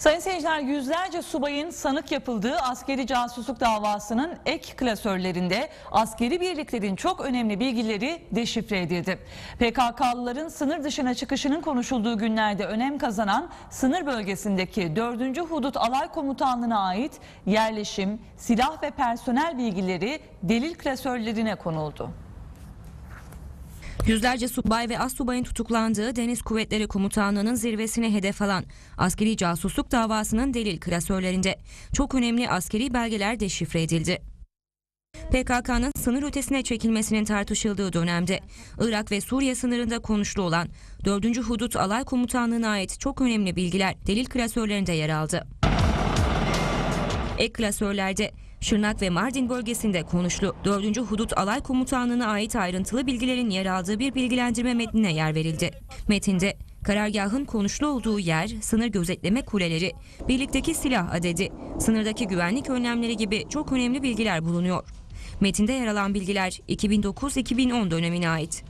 Sayın seyirciler yüzlerce subayın sanık yapıldığı askeri casusluk davasının ek klasörlerinde askeri birliklerin çok önemli bilgileri deşifre edildi. PKK'lıların sınır dışına çıkışının konuşulduğu günlerde önem kazanan sınır bölgesindeki 4. Hudut Alay Komutanlığı'na ait yerleşim, silah ve personel bilgileri delil klasörlerine konuldu. Yüzlerce subay ve astsubayın tutuklandığı Deniz Kuvvetleri Komutanlığı'nın zirvesine hedef alan askeri casusluk davasının delil klasörlerinde çok önemli askeri belgeler deşifre edildi. PKK'nın sınır ötesine çekilmesinin tartışıldığı dönemde Irak ve Suriye sınırında konuşlu olan 4. Hudut Alay Komutanlığı'na ait çok önemli bilgiler delil klasörlerinde yer aldı. Ek klasörlerde Şırnak ve Mardin bölgesinde konuşlu 4. Hudut Alay Komutanlığı'na ait ayrıntılı bilgilerin yer aldığı bir bilgilendirme metnine yer verildi. Metinde karargahın konuşlu olduğu yer, sınır gözetleme kuleleri, birlikteki silah adedi, sınırdaki güvenlik önlemleri gibi çok önemli bilgiler bulunuyor. Metinde yer alan bilgiler 2009-2010 dönemine ait.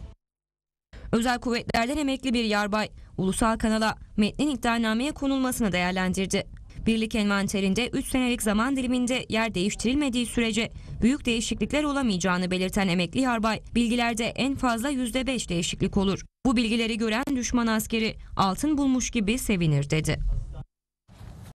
Özel kuvvetlerden emekli bir yarbay ulusal kanala metnin iddianameye konulmasını değerlendirdi. Birlik envanterinde 3 senelik zaman diliminde yer değiştirilmediği sürece büyük değişiklikler olamayacağını belirten emekli yarbay, bilgilerde en fazla %5 değişiklik olur. Bu bilgileri gören düşman askeri altın bulmuş gibi sevinir dedi.